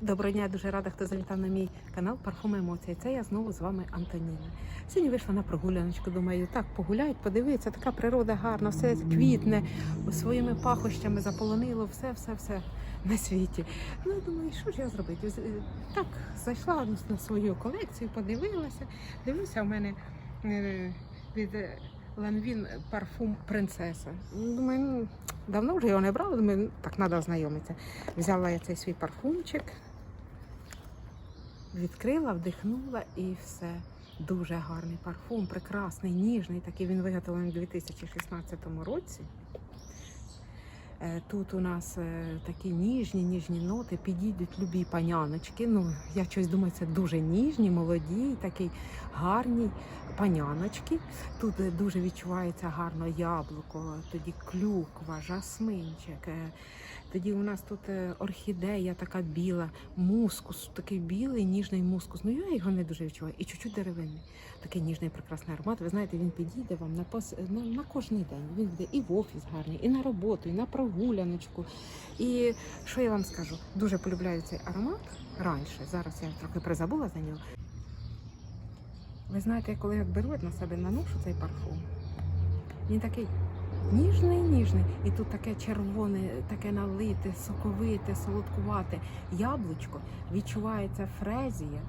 Доброго дня, я дуже рада, хто завітав на мій канал Парфуми емоції. Це я знову з вами Антоніна. Сьогодні вийшла на прогуляночку. Думаю, так погуляють, подивитися, така природа гарна, все квітне, своїми пахощами заполонило, все, все, все на світі. Ну, я думаю, що ж я зробити? Е, Так, зайшла на свою колекцію, подивилася. Дивлюся, у мене е, від е, Ланвін парфум принцеса. Думаю, ну давно вже його не брала, думаю, ну, так треба ознайомитися. Взяла я цей свій парфумчик, відкрила, вдихнула і все. Дуже гарний парфум, прекрасний, ніжний. Такий він виготовлений у 2016 році. Е, Тут у нас е, такі ніжні, ніжні ноти, підійдуть любі паняночки. Ну, я щось думаю, це дуже ніжні, молоді, такі гарні паняночки. Тут е, дуже відчувається гарно яблуко, тоді клюква, жасминчик. е, Тоді у нас тут е, орхідея така біла, мускус, такий білий, ніжний мускус. Ну я його не дуже відчуваю. І чуть-чуть деревинний. Такий ніжний прекрасний аромат. Ви знаєте, він підійде вам на пос... на, на кожний день. Він буде і в офіс гарний, і на роботу, і на прогуляночку. І що я вам скажу? Дуже полюбляю цей аромат раніше. Зараз я трохи призабула за нього. Ви знаєте, коли я беру на себе наношу цей парфум, він такий ніжний, ніжний. І тут таке червоне, таке налите, соковите, солодкувате яблучко, відчувається фрезія,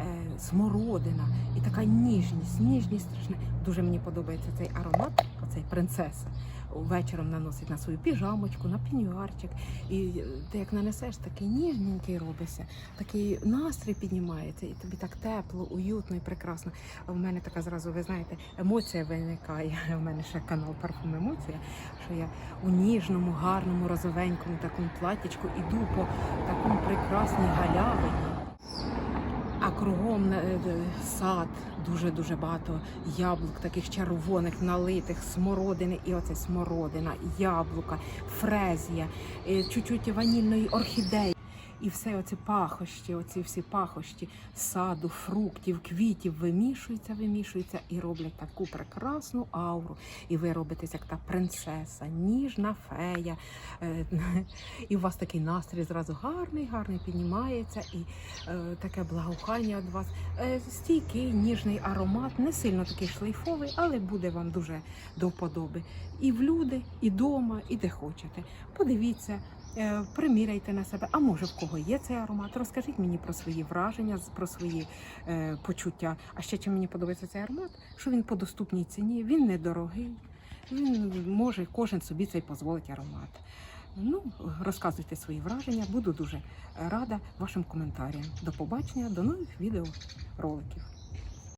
е, смородина і така ніжність, ніжність страшна. Дуже мені подобається цей аромат, оцей принцеса. Вечором наносить на свою піжамочку, на пенюарчик. І е, ти як нанесеш, такий ніжненький робиться, такий настрій піднімається, і тобі так тепло, уютно і прекрасно. В мене така зразу, ви знаєте, емоція виникає. У мене ще канал парфум емоція, що я у ніжному, гарному, розовенькому такому платічку іду по такому прекрасній галявині. Кругом е, е, сад, дуже-дуже багато яблук, таких червоних, налитих, смородини, і оце смородина, яблука, фрезія, е, чуть-чуть ванільної орхідеї. І все оці пахощі, оці всі пахощі саду, фруктів, квітів вимішуються, вимішуються і роблять таку прекрасну ауру. І ви робитесь як та принцеса, ніжна фея. Е, І у вас такий настрій зразу гарний, гарний піднімається, і е, таке благоухання від вас. Е, стійкий, ніжний аромат, не сильно такий шлейфовий, але буде вам дуже до вподоби. І в люди, і вдома, і де хочете. Подивіться. Е, Приміряйте на себе, а може в кого є цей аромат. Розкажіть мені про свої враження, про свої е, почуття. А ще чим мені подобається цей аромат, що він по доступній ціні, він недорогий, він може кожен собі цей дозволить аромат. Ну, розказуйте свої враження, буду дуже рада вашим коментарям. До побачення, до нових відеороликів.